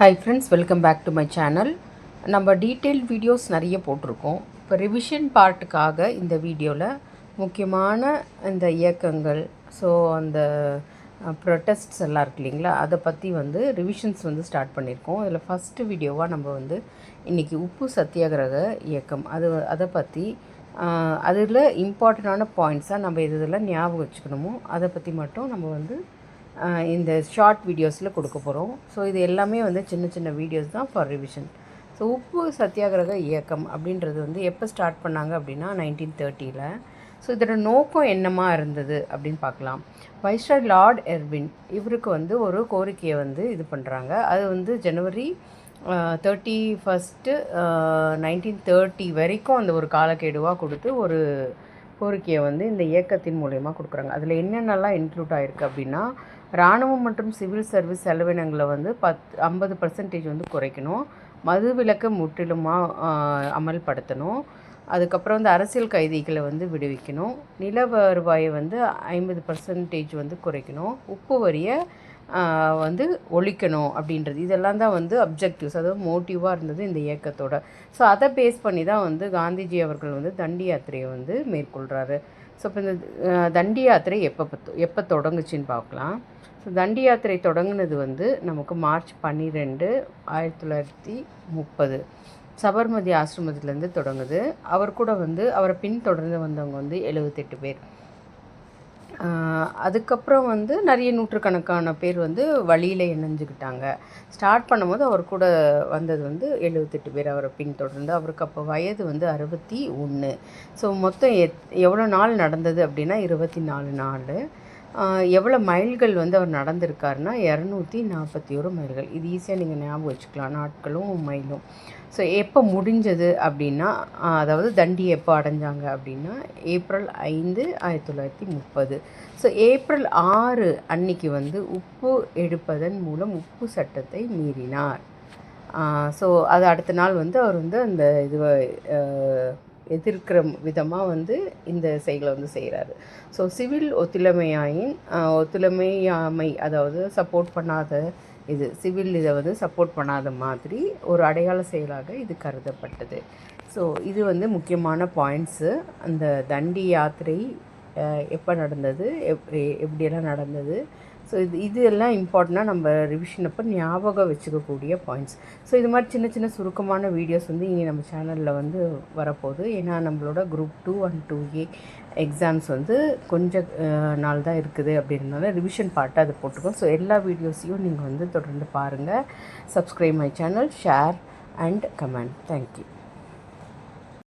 Hi friends welcome back to my channel நம்ம detail videos நிறைய போட்டிருக்கோம். இப்போ ரிவிஷன் பார்ட்டுக்காக இந்த வீடியோவில் முக்கியமான இந்த இயக்கங்கள் ஸோ அந்த ப்ரொட்டஸ்ட்ஸ் எல்லாம் இருக்கு இல்லைங்களா? அதை பற்றி வந்து ரிவிஷன்ஸ் வந்து ஸ்டார்ட் பண்ணியிருக்கோம். இதில் ஃபஸ்ட்டு வீடியோவாக நம்ம வந்து இன்றைக்கி உப்பு சத்தியாகிரக இயக்கம். அது அதை பற்றி அதில் இம்பார்ட்டண்டான பாயிண்ட்ஸாக நம்ம இது இதெல்லாம் ஞாபகம் வச்சுக்கணுமோ அதை பற்றி மட்டும் நம்ம வந்து இந்த ஷார்ட் வீடியோஸில் கொடுக்க போகிறோம் ஸோ இது எல்லாமே வந்து சின்ன சின்ன வீடியோஸ் தான் ஃபார் ரிவிஷன் ஸோ உப்பு சத்தியாகிரக இயக்கம் அப்படின்றது வந்து எப்போ ஸ்டார்ட் பண்ணாங்க அப்படின்னா நைன்டீன் தேர்ட்டியில் ஸோ இதோட நோக்கம் என்னமா இருந்தது அப்படின்னு பார்க்கலாம். வைஸ்ராய் லார்ட் எர்வின் இவருக்கு வந்து ஒரு கோரிக்கையை வந்து இது பண்ணுறாங்க அது வந்து January thirty first nineteen thirty வரைக்கும் அந்த ஒரு காலக்கெடுவாக கொடுத்து ஒரு கோரிக்கையை வந்து இந்த இயக்கத்தின் மூலயமா கொடுக்குறாங்க. அதில் என்னென்னலாம் இன்க்ளூட் ஆகிருக்கு அப்படின்னா இராணுவம் மற்றும் சிவில் சர்வீஸ் செலவினங்களை வந்து பத் ஐம்பது பர்சன்டேஜ் வந்து குறைக்கணும். மது விலக்கை முற்றிலுமாக அமல்படுத்தணும். அதுக்கப்புறம் வந்து அரசியல் கைதிகளை வந்து விடுவிக்கணும். நில வருவாயை வந்து ஐம்பது பர்சன்டேஜ் வந்து குறைக்கணும். உப்பு வரியை வந்து ஒழிக்கணும் அப்படின்றது. இதெல்லாம் தான் வந்து அப்ஜெக்டிவ்ஸ் அதாவது மோட்டிவாக இருந்தது இந்த இயக்கத்தோட. ஸோ அதை பேஸ் பண்ணி தான் வந்து காந்திஜி அவர்கள் வந்து தண்டி யாத்திரையை வந்து மேற்கொள்கிறாரு ஸோ இப்போ இந்த தண்டி யாத்திரை எப்போ எப்போ தொடங்குச்சின்னு பார்க்கலாம் ஸோ தண்டி யாத்திரை தொடங்கினது வந்து நமக்கு மார்ச் பன்னிரெண்டு ஆயிரத்தி தொள்ளாயிரத்தி முப்பது. சபர்மதி ஆசிரமத்துலேருந்து தொடங்குது. அவர் கூட வந்து அவரை பின்தொடர்ந்து வந்தவங்க வந்து எழுபத்தெட்டு பேர். அதுக்கப்புறம் வந்து நிறைய நூற்றுக்கணக்கான பேர் வந்து வழியில் இணைஞ்சுக்கிட்டாங்க. ஸ்டார்ட் பண்ணும்போது அவர் கூட வந்தது வந்து எழுபத்தெட்டு பேர் அவரை பின்தொடர்ந்து அவருக்கு அப்போ வயது வந்து அறுபத்தி ஒன்று ஸோ மொத்தம் எத் எவ்வளோ நாள் நடந்தது அப்படின்னா இருபத்தி நாலு நாள். எவ்வளோ மைல்கள் வந்து அவர் நடந்திருக்காருன்னா இரநூத்தி நாற்பத்தி ஒரு மைல்கள். இது ஈஸியாக நீங்கள் ஞாபகம் வச்சுக்கலாம். நாட்களும் மைலும். ஸோ எப்போ முடிஞ்சது அப்படின்னா அதாவது தண்டி எப்போ அடைஞ்சாங்க அப்படின்னா ஏப்ரல் ஐந்து ஆயிரத்தி தொள்ளாயிரத்தி முப்பது. ஸோ ஏப்ரல் ஆறு அன்னைக்கு வந்து உப்பு எடுப்பதன் மூலம் உப்பு சட்டத்தை மீறினார். ஸோ அது அடுத்த நாள் வந்து அவர் வந்து அந்த இதுவை எதிர்க்கிற விதமாக வந்து இந்த செயலை வந்து செய்கிறாரு ஸோ சிவில் ஒத்துழைமையாயின் ஒத்துழைமையாமை அதாவது சப்போர்ட் பண்ணாத இது சிவில் இதை வந்து சப்போர்ட் பண்ணாத மாதிரி ஒரு அடையாள செயலாக இது கருதப்பட்டது. ஸோ இது வந்து முக்கியமான பாயிண்ட்ஸு அந்த தண்டி யாத்திரை எப்போ நடந்தது? எப் எப்படியெல்லாம் நடந்தது? ஸோ இது இது எல்லாம் இம்பார்ட்டண்ட்டாக நம்ம ரிவிஷன் அப்போ ஞாபகம் வச்சுக்கக்கூடிய பாயிண்ட்ஸ் ஸோ இது மாதிரி சின்ன சின்ன சுருக்கமான வீடியோஸ் வந்து இனி நம்ம சேனலில் வந்து வரப்போகுது. ஏன்னா நம்மளோட group two and two A exams வந்து கொஞ்சம் நாள் தான் இருக்குது அப்படின்றனால ரிவிஷன் பார்ட்டாக அதை போட்டுக்கோம் ஸோ எல்லா வீடியோஸையும் நீங்கள் வந்து தொடர்ந்து பாருங்கள் subscribe my channel share and comment thank you